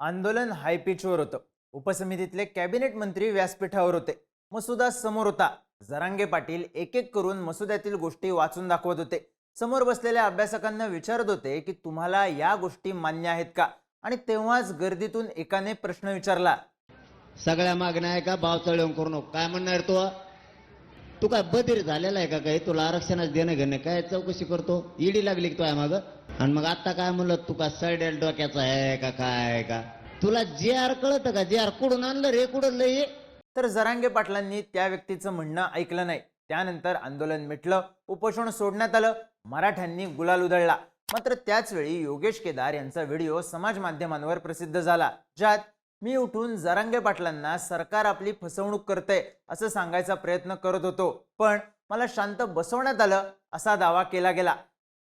आंदोलन हायपिचवर होतं. उपसमितीतले कॅबिनेट मंत्री व्यासपीठावर होते. मसुदा समोर होता. जरांगे पाटील एक एक करून मसुद्यातील गोष्टी वाचून दाखवत होते. समोर बसलेल्या अभ्यासकांना विचारत होते की तुम्हाला या गोष्टी मान्य आहेत का? आणि तेव्हाच गर्दीतून एकाने प्रश्न विचारला. सगळ्या मागण्या आहे का? भाव चळवून करू नको. काय म्हणणार तू? तू काय बधीर झालेला आहे का काही? तुला आरक्षणाचं देणं घेणं काय चौकशी करतो? ईडी लागली की तो आहे आणि मग आता काय म्हणलं तू का सडेल डोक्याचा आहे का काय आहे का? तुला जे आर कळत का? जे आर कुडून आणलं रे? कुडून लय तर जरांगे पाटलांनी त्या व्यक्तीचं म्हणणं ऐकलं नाही. त्यानंतर आंदोलन मिटलं उपोषण सोडण्यात आलं मराठ्यांनी गुलाल उधळला. मात्र त्याच वेळी योगेश केदार यांचा व्हिडिओ समाज माध्यमांवर प्रसिद्ध झाला ज्यात मी उठून जरांगे पाटलांना सरकार आपली फसवणूक करते असं सांगायचा प्रयत्न करत होतो. पण मला शांत बसवण्यात आलं असा दावा केला गेला.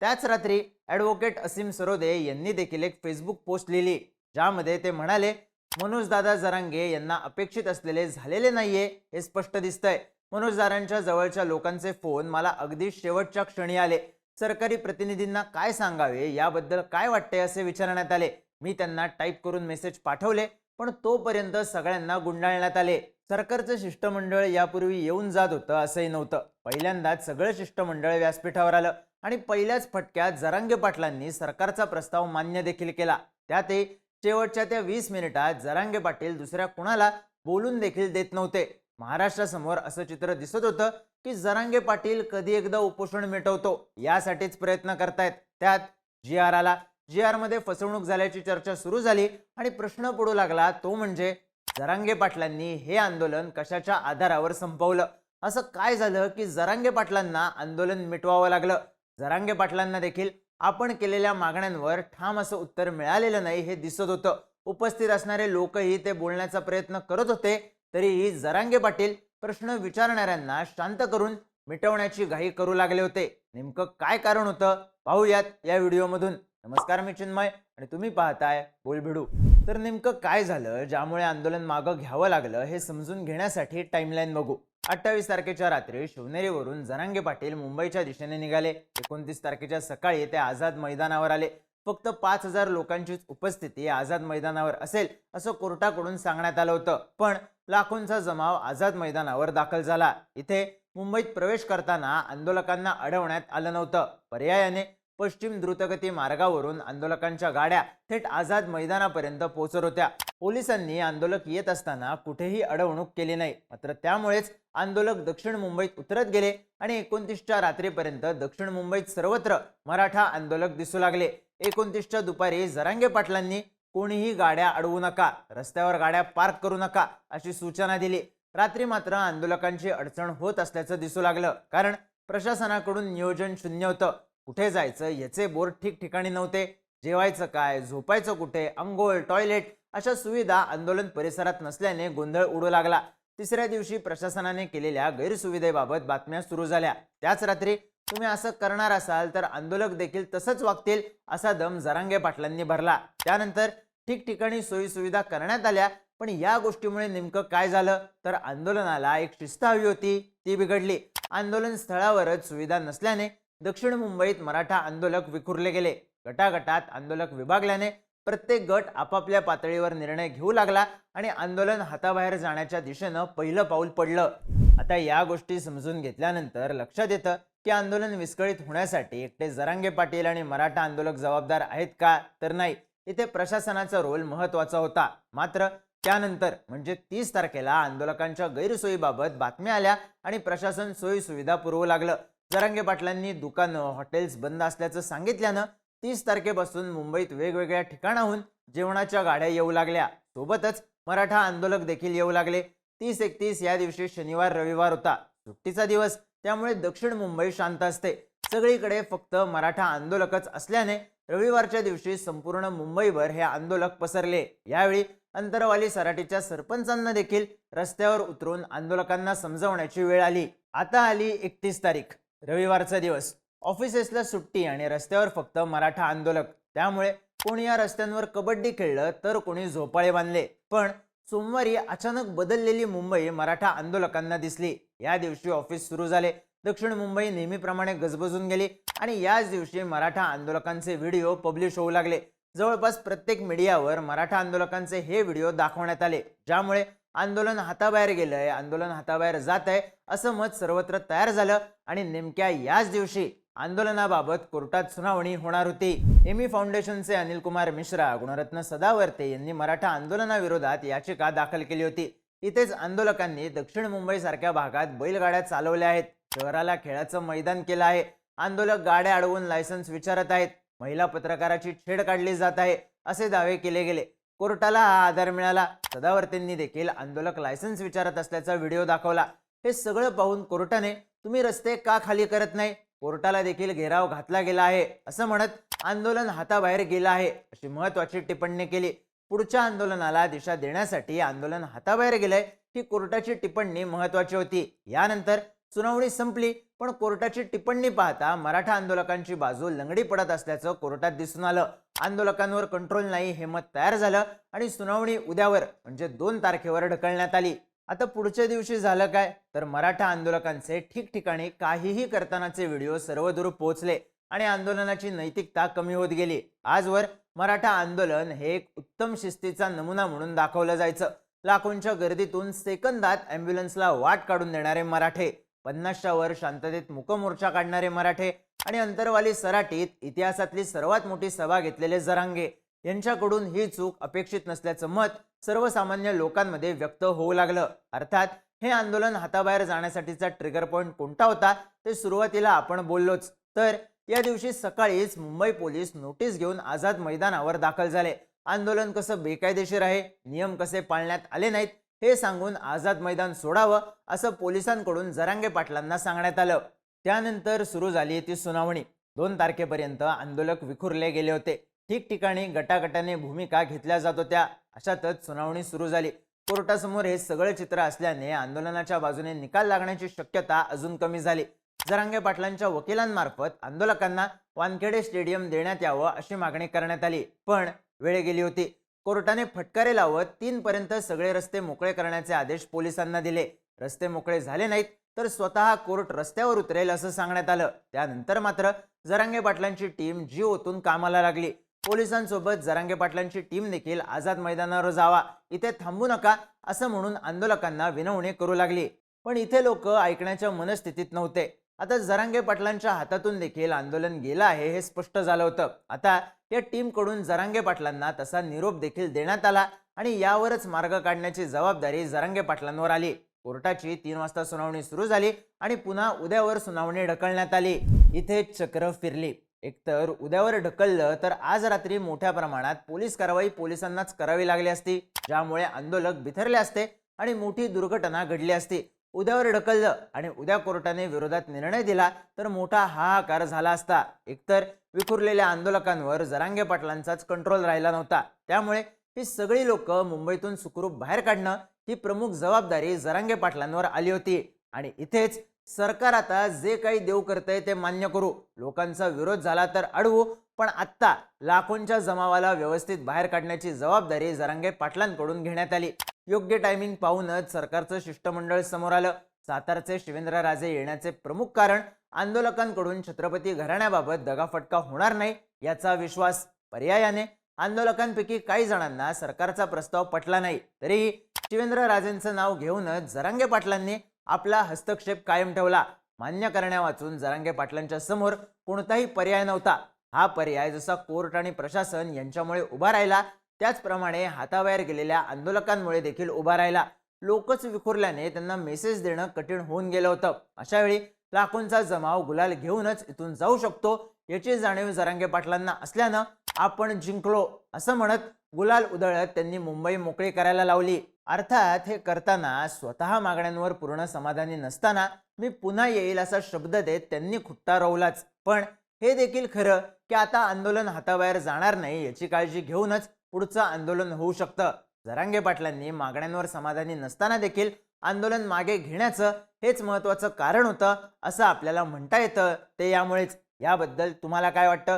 त्याच रात्री ॲडव्होकेट असीम सरोदे यांनी देखील एक फेसबुक पोस्ट लिहिली ज्यामध्ये ते म्हणाले मनोजदादा जरांगे यांना अपेक्षित असलेले झालेले नाहीये हे स्पष्ट दिसतंय. मनोजदारांच्या जवळच्या लोकांचे फोन मला अगदी शेवटच्या क्षणी आले. सरकारी प्रतिनिधींना काय सांगावे याबद्दल काय वाटते असे विचारण्यात आले. मी त्यांना टाईप करून मेसेज पाठवले. पण तोपर्यंत सगळ्यांना गुंडाळण्यात आले. सरकारचं शिष्टमंडळ यापूर्वी येऊन जात होतं असंही नव्हतं. पहिल्यांदाच सगळं शिष्टमंडळ व्यासपीठावर आलं आणि पहिल्याच फटक्यात जरांगे पाटलांनी सरकारचा प्रस्ताव मान्य देखील केला. त्यातही शेवटच्या त्या वीस मिनिटात जरांगे पाटील दुसऱ्या कुणाला बोलून देखील देत नव्हते. महाराष्ट्रासमोर असं चित्र दिसत होतं की जरांगे पाटील कधी एकदा उपोषण मिटवतो यासाठीच प्रयत्न करतायत. त्यात जी आर आला जी आरमध्ये फसवणूक झाल्याची चर्चा सुरू झाली आणि प्रश्न पडू लागला तो म्हणजे जरांगे पाटलांनी हे आंदोलन कशाच्या आधारावर संपवलं? असं काय झालं की जरांगे पाटलांना आंदोलन मिटवावं लागलं? जरांगे पाटलांना देखील आपण केलेल्या मागण्यांवर ठाम असं उत्तर मिळालेलं नाही हे दिसत होतं. उपस्थित असणारे लोकही ते बोलण्याचा प्रयत्न करत होते तरीही जरांगे पाटील प्रश्न विचारणाऱ्यांना शांत करून मिटवण्याची घाई करू लागले होते. नेमकं काय कारण होतं? पाहूयात या व्हिडिओमधून. नमस्कार मी चिन्मय आणि तुम्ही पाहताय बोलभिडू. तर नेमकं काय झालं ज्यामुळे आंदोलन मागं घ्यावं लागलं हे समजून घेण्यासाठी टाइमलाईन बघू. अठ्ठावीस तारखेच्या रात्री शिवनेरीवरून जरांगे पाटील मुंबईच्या दिशेने निघाले. एकोणतीस तारखेच्या सकाळी ते आझाद मैदानावर आले. फक्त पाच हजार लोकांचीच उपस्थिती आझाद मैदानावर असेल असं कोर्टाकडून सांगण्यात आलं होतं. पण लाखोंचा जमाव आझाद मैदानावर दाखल झाला. इथे मुंबईत प्रवेश करताना आंदोलकांना अडवण्यात आलं नव्हतं. पर्यायाने पश्चिम द्रुतगती मार्गावरून आंदोलकांच्या गाड्या थेट आझाद मैदानापर्यंत पोहोचत होत्या. पोलिसांनी आंदोलक येत असताना कुठेही अडवणूक केली नाही. मात्र त्यामुळेच आंदोलक दक्षिण मुंबईत उतरत गेले आणि एकोणतीसच्या रात्रीपर्यंत दक्षिण मुंबईत सर्वत्र मराठा आंदोलक दिसू लागले. एकोणतीसच्या दुपारी जरांगे पाटलांनी कोणीही गाड्या अडवू नका रस्त्यावर गाड्या पार्क करू नका अशी सूचना दिली. रात्री मात्र आंदोलकांची अडचण होत असल्याचं दिसू लागलं. कारण प्रशासनाकडून नियोजन शून्य होतं. कुठे जायचं याचे बोर्ड ठिकठिकाणी नव्हते. जेवायचं काय झोपायचं कुठे अंघोळ टॉयलेट अशा सुविधा आंदोलन परिसरात नसल्याने गोंधळ उडू लागला. तिसऱ्या दिवशी प्रशासनाने केलेल्या गैरसुविधेबाबत बातम्या सुरू झाल्या. त्याच रात्री तुम्ही असं करणार असाल तर आंदोलक देखील तसंच वागतील असा दम जरांगे पाटलांनी भरला. त्यानंतर ठिकठिकाणी सोयीसुविधा करण्यात आल्या पण या गोष्टीमुळे नेमकं काय झालं? तर आंदोलनाला एक शिस्त हवी होती ती बिघडली. आंदोलन स्थळावरच सुविधा नसल्याने दक्षिण मुंबईत मराठा आंदोलक विखुरले गेले. गटागटात आंदोलक विभागल्याने प्रत्येक गट आपापल्या पातळीवर निर्णय घेऊ लागला आणि आंदोलन हाताबाहेर जाण्याच्या दिशेनं पहिलं पाऊल पडलं. आता या गोष्टी समजून घेतल्यानंतर लक्षात येतं की आंदोलन विस्कळीत होण्यासाठी एकटे जरांगे पाटील आणि मराठा आंदोलक जबाबदार आहेत का तर नाही. इथे प्रशासनाचा रोल महत्त्वाचा होता. मात्र त्यानंतर म्हणजे तीस तारखेला आंदोलकांच्या गैरसोयीबाबत बातम्या आल्या आणि प्रशासन सोयी सुविधा पुरवू लागलं. जरांगे पाटलांनी दुकानं हॉटेल्स बंद असल्याचं सांगितल्यानं तीस तारखेपासून मुंबईत वेगवेगळ्या ठिकाणाहून जेवणाच्या गाड्या येऊ लागल्या. सोबतच मराठा आंदोलक देखील येऊ लागले. तीस एकतीस या दिवशी शनिवार रविवार होता. सुट्टीचा दिवस त्यामुळे दक्षिण मुंबई शांत असते. सगळीकडे फक्त मराठा आंदोलकच असल्याने रविवारच्या दिवशी संपूर्ण मुंबईभर हे आंदोलक पसरले. यावेळी अंतरवाली सराटीच्या सरपंचांना देखील रस्त्यावर उतरून आंदोलकांना समजवण्याची वेळ आली. आता आली एकतीस तारीख. रविवारचा दिवस. ऑफिसेसला सुट्टी आणि रस्त्यावर फक्त मराठा आंदोलक. त्यामुळे कोणी या रस्त्यांवर कबड्डी खेळलं तर कोणी झोपाळे बांधले. पण सोमवारी अचानक बदललेली मुंबई मराठा आंदोलकांना दिसली. या दिवशी ऑफिस सुरू झाले. दक्षिण मुंबई नेहमीप्रमाणे गजबजून गेली आणि याच दिवशी मराठा आंदोलकांचे व्हिडिओ पब्लिश होऊ लागले. जवळपास प्रत्येक मीडियावर मराठा आंदोलकांचे हे व्हिडिओ दाखवण्यात आले. ज्यामुळे आंदोलन हाताबाहेर गेलंय आंदोलन हाताबाहेर जात आहे असं मत सर्वत्र तयार झालं आणि नेमक्या याच दिवशी आंदोलनाबाबत कोर्टात सुनावणी होणार होती. एमी फाउंडेशनचे अनिल कुमार मिश्रा गुणरत्न सदावर्ते यांनी मराठा आंदोलनाविरोधात याचिका दाखल केली होती. इथेच आंदोलकांनी दक्षिण मुंबई सारख्या भागात बैलगाड्या चालवल्या आहेत. शहराला खेळाचं मैदान केलं आहे. आंदोलक गाड्या अडवून लायसन्स विचारत आहेत. महिला पत्रकाराची छेड काढली जात आहे. असे दावे केले गेले. कोर्टाला हा आधार मिळाला. सदावर्तींनी देखील आंदोलक लायसन्स विचारत असल्याचा व्हिडिओ दाखवला. हे सगळं पाहून कोर्टाने तुम्ही रस्ते का खाली करत नाही? कोर्टाला देखील घेराव घातला गेला आहे. असं म्हणत आंदोलन हाताबाहेर गेलं आहे अशी महत्वाची टिप्पणी केली. पुढच्या आंदोलनाला दिशा देण्यासाठी आंदोलन हाताबाहेर गेलंय ही कोर्टाची टिप्पणी महत्वाची होती. यानंतर सुनावणी संपली पण कोर्टाची टिप्पणी पाहता मराठा आंदोलकांची बाजू लंगडी पडत असल्याचं कोर्टात दिसून आलं. आंदोलकांवर कंट्रोल नाही हे मत तयार झालं आणि सुनावणी उद्यावर म्हणजे दोन तारखेवर ढकलण्यात आली. आता पुढच्या दिवशी झालं काय? तर मराठा आंदोलकांचे ठिकठिकाणी काहीही करतानाचे व्हिडिओ सर्वदूर पोहोचले आणि आंदोलनाची नैतिकता कमी होत गेली. आजवर मराठा आंदोलन हे एक उत्तम शिस्तीचा नमुना म्हणून दाखवलं जायचं. लाखोंच्या गर्दीतून सेकंदात अँब्युलन्सला वाट काढून देणारे मराठे पन्नासच्या वर शांततेत मुकमोर्चा काढणारे मराठे आणि अंतरवाली सराटीत इतिहासातली सर्वात मोठी सभा घेतलेले जरांगे यांच्याकडून ही चूक अपेक्षित नसल्याचं मत सर्वसामान्य लोकांमध्ये व्यक्त होऊ लागलं. अर्थात हे आंदोलन हाताबाहेर जाण्यासाठीचा ट्रिगर पॉईंट कोणता होता ते सुरुवातीला आपण बोललोच. तर या दिवशी सकाळीच मुंबई पोलीस नोटीस घेऊन आझाद मैदानावर दाखल झाले. आंदोलन कसं बेकायदेशीर आहे नियम कसे पाळण्यात आले नाहीत हे सांगून आझाद मैदान सोडावं असं पोलिसांकडून जरांगे पाटलांना सांगण्यात आलं. त्यानंतर सुरू झाली ती सुनावणी. दोन तारखेपर्यंत आंदोलक विखुरले गेले होते. ठिकठिकाणी गटागटाने भूमिका घेतल्या जात होत्या. अशातच सुनावणी सुरू झाली. कोर्टासमोर हे सगळे चित्र असल्याने आंदोलनाच्या बाजूने निकाल लागण्याची शक्यता अजून कमी झाली. जरांगे पाटलांच्या वकिलांमार्फत आंदोलकांना वानखेडे स्टेडियम देण्यात यावं अशी मागणी करण्यात आली. पण वेळ गेली होती. कोर्टाने फटकारे लावत तीन पर्यंत सगळे रस्ते मोकळे करण्याचे आदेश पोलिसांना दिले. रस्ते मोकळे झाले नाहीत. तर स्वतः कोर्ट रस्त्यावर उतरेल असं सांगण्यात आलं. त्यानंतर मात्र जरांगे पाटलांची टीम जीव ओतून कामाला लागली. पोलिसांसोबत जरांगे पाटलांची टीम देखील आझाद मैदानावर जावा इथे थांबू नका असं म्हणून आंदोलकांना विनवणी करू लागली. पण इथे लोक ऐकण्याच्या मनस्थितीत नव्हते. आता जरांगे पाटलांच्या हातातून देखील आंदोलन गेलं आहे हे स्पष्ट झालं होतं. आता या टीमकडून जरांगे पाटलांना तसा निरोप देखील देण्यात आला आणि यावरच मार्ग काढण्याची जबाबदारी जरांगे पाटलांवर आली. कोर्टाची तीन वाजता सुनावणी सुरू झाली आणि पुन्हा उद्यावर सुनावणी ढकलण्यात आली. इथे चक्र फिरली. एकतर उद्यावर ढकललं तर आज रात्री मोठ्या प्रमाणात पोलीस कारवाई पोलिसांनाच करावी लागली असती ज्यामुळे आंदोलक बिथरले असते आणि मोठी दुर्घटना घडली असती. उद्यावर ढकललं आणि उद्या कोर्टाने विरोधात निर्णय दिला तर मोठा हाहाकार झाला असता. एकतर विखुरलेल्या आंदोलकांवर जरांगे पाटलांचाच कंट्रोल राहिला नव्हता. त्यामुळे ही सगळी लोक मुंबईतून सुखरूप बाहेर काढणं ही प्रमुख जबाबदारी जरांगे पाटलांवर आली होती. आणि इथेच सरकार आता जे काही देऊ करतंय ते मान्य करू. लोकांचा विरोध झाला तर अडवू पण आत्ता लाखोंच्या जमावाला व्यवस्थित बाहेर काढण्याची जबाबदारी जरांगे पाटलांकडून घेण्यात आली. योग्य टायमिंग पाहूनच सरकारचं शिष्टमंडळ समोर आलं. सातारचे शिवेंद्र राजे येण्याचे प्रमुख कारण आंदोलकांकडून छत्रपती घराण्याबाबत दगाफटका होणार नाही याचा विश्वास पर्यायाने आंदोलकांपैकी काही जणांना सरकारचा प्रस्ताव पटला नाही. तरीही शिवेंद्र राजेंचं नाव घेऊनच जरांगे पाटलांनी आपला हस्तक्षेप कायम ठेवला. मान्य करण्या वाचून जरांगे पाटलांच्या समोर कोणताही पर्याय नव्हता. हा पर्याय जसा कोर्ट आणि प्रशासन यांच्यामुळे उभा राहिला त्याचप्रमाणे हाताबाहेर गेलेल्या आंदोलकांमुळे देखील उभा राहिला. लोकच विखुरल्याने त्यांना मेसेज देणं कठीण होऊन गेलं होतं. अशा वेळी लाखोंचा जमाव गुलाल घेऊनच इथून जाऊ शकतो याची जाणीव जरांगे पाटलांना असल्यानं आपण जिंकलो असं म्हणत गुलाल उधळत त्यांनी मुंबई मोकळी करायला लावली. अर्थात हे करताना स्वतः मागण्यांवर पूर्ण समाधानी नसताना मी पुन्हा येईल असा शब्द देत त्यांनी खुट्टा रोवलाच. पण हे देखील खरं की आता आंदोलन हाताबाहेर जाणार नाही याची काळजी घेऊनच पुढचं आंदोलन होऊ शकतं. जरांगे पाटलांनी मागण्यांवर समाधानी नसताना देखील आंदोलन मागे घेण्याचं हेच महत्वाचं कारण होतं असं आपल्याला म्हणता येतं ते यामुळेच. याबद्दल तुम्हाला काय वाटतं?